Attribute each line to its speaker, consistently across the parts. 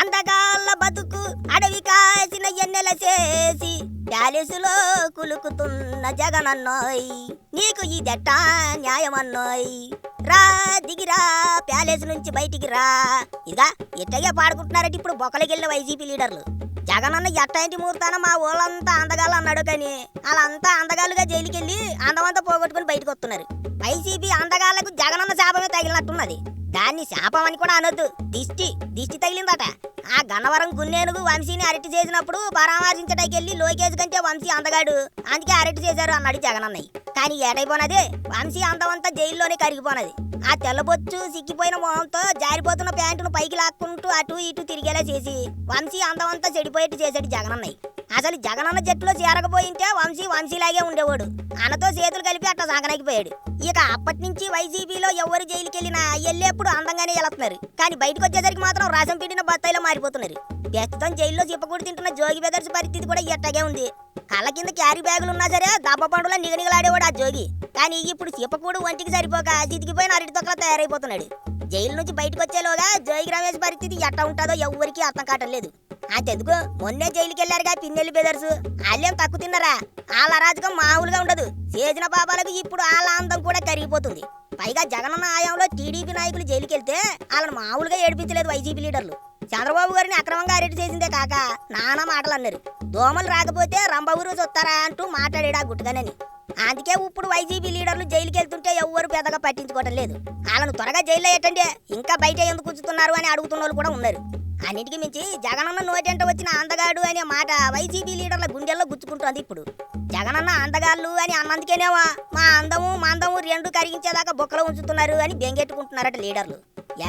Speaker 1: అందగాళ్ళ బతుకు అడవి కాసిన ఎన్నెల చేసి ప్యాలెసులో కులుకుతున్న జగనన్నోయ్. నీకు ఇదెట్టా న్యాయమన్నోయ్? రా దిగిరా ప్యాలెస్ నుంచి బయటికి రా. ఇదిగా ఇట్టగే పాడుకుంటున్నారట ఇప్పుడు బొక్కలకెళ్ళిన వైసీపీ లీడర్లు. జగనన్న ఎట్టాంటి ముహూర్తాన మా ఊళ్ళంతా అందగాళ్ళు అన్నాడు కానీ వాళ్ళంతా అందగాళ్ళుగా జైలుకి వెళ్ళి అందమంతా పోగొట్టుకుని బయటకు వస్తున్నారు. వైసీపీ అందగాళ్ళకు జగనన్న శాపమే తగిలినట్టున్నది. దాన్ని శాపం అని కూడా అనొద్దు. దిష్టి దిష్టి తగిలిందట. ఆ గన్నవరం గున్నేనుగు వంశీని అరెస్ట్ చేసినప్పుడు పరామర్శించడానికి వెళ్ళి లోకేష్ కంటే వంశీ అందగాడు. అందుకే అరెస్ట్ చేశారు అన్నాడు జగనన్నయ్య. కానీ ఏటైపోనది? వంశీ అందమంతా జైల్లోనే కరిగిపోనది. ఆ తెల్లబొచ్చు సిక్కిపోయిన మొహంతో జారిపోతున్న ప్యాంటును పైకి లాక్కుంటూ అటు ఇటు తిరిగేలా చేసి వంశీ అందమంతా చెడిపోయేట్టు చేశాడు జగనన్నయ్య. అసలు జగనన్న జట్టులో చేరకపోయింటే వంశీ వంశీలాగే ఉండేవాడు. అన్నతో చేతులు కలిపి అట్లా సాగనకిపోయాడు ఇక అప్పటి నుంచి వైసీపీలో ఎవరు జైలుకి వెళ్ళినా ఎల్లేప్పుడు అందంగానే వెళుతున్నారు కానీ బయటకు వచ్చేసరికి మాత్రం రసం పిండిన బత్తాయిలో మారిపోతున్నారు. ప్రస్తుతం జైల్లో చిప్పకూడి తింటున్న జోగి బెదర్స్ పరిస్థితి కూడా ఎట్టగే ఉంది. కళ్ళ కింద క్యారీ బ్యాగులు ఉన్నా సరే దబ్బ పండులో నిగనిగలాడేవాడు ఆ జోగి. కానీ ఇప్పుడు చిప్పకూడు ఒంటికి సరిపోక చితికిపోయిన అరటి తొక్కలా తయారైపోతున్నాడు. జైలు నుంచి బయటకు వచ్చేలోగా జోగి రమేష్ పరిస్థితి ఎట్ట ఉంటుందో ఎవరికీ అర్థం కావటం లేదు. అదెందుకు మొన్నే జైలుకి వెళ్ళారుగా పిన్నెల్లి బెదర్స్ వాళ్ళేం తక్కువ తిన్నారా? వాళ్ళ అరాజకం మామూలుగా ఉండదు. చేసిన పాపాలకు ఇప్పుడు వాళ్ళ అందం కూడా కరిగిపోతుంది. పైగా జగనన్న ఆయంలో టీడీపీ నాయకులు జైలుకి వెళ్తే వాళ్ళని మామూలుగా ఏడిపించలేదు వైసీపీ లీడర్లు. చంద్రబాబు గారిని అక్రమంగా అరెస్ట్ చేసిందే కాక నానా మాటలు అన్నారు. దోమలు రాకపోతే రంభవూరు చూస్తారా అంటూ మాట్లాడాడు ఆ గుట్టుగానని. అందుకే ఇప్పుడు వైసీపీ లీడర్లు జైలుకి వెళ్తుంటే ఎవ్వరు పెద్దగా పట్టించుకోవటం లేదు. వాళ్ళను త్వరగా జైల్లో ఎట్టండి. ఇంకా బయట ఎందుకు కూర్చుతున్నారు అని అడుగుతున్న వాళ్ళు కూడా ఉన్నారు. అన్నిటికీ మించి జగనన్న నోటెంట వచ్చిన అందగాడు అనే మాట వైసీపీ లీడర్ల గుండెల్లో గుచ్చుకుంటోంది ఇప్పుడు. జగనన్న అందగాళ్ళు అని అన్నందుకేనేమో మా అందము మందము అందము రెండు కరిగించేదాకా బొక్కలో ఉంచుతున్నారు అని బెంగెట్టుకుంటున్నారట లీడర్లు.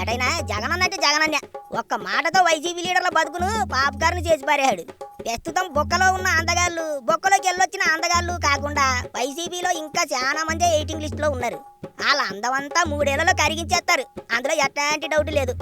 Speaker 1: ఏటైనా జగనన్న అంటే జగనన్నే. ఒక్క మాటతో వైసీపీ లీడర్ల బతుకును పాపకారణ చేసి పారాడు ప్రస్తుతం బొక్కలో ఉన్న అందగాళ్ళు బొక్కలోకి వెళ్ళొచ్చిన అందగాళ్ళు కాకుండా వైసీపీలో ఇంకా చాలా మంది ఎయిటింగ్ లిస్ట్లో ఉన్నారు. వాళ్ళ అందమంతా మూడేళ్ళలో కరిగించేస్తారు. అందులో ఎట్లాంటి డౌట్ లేదు.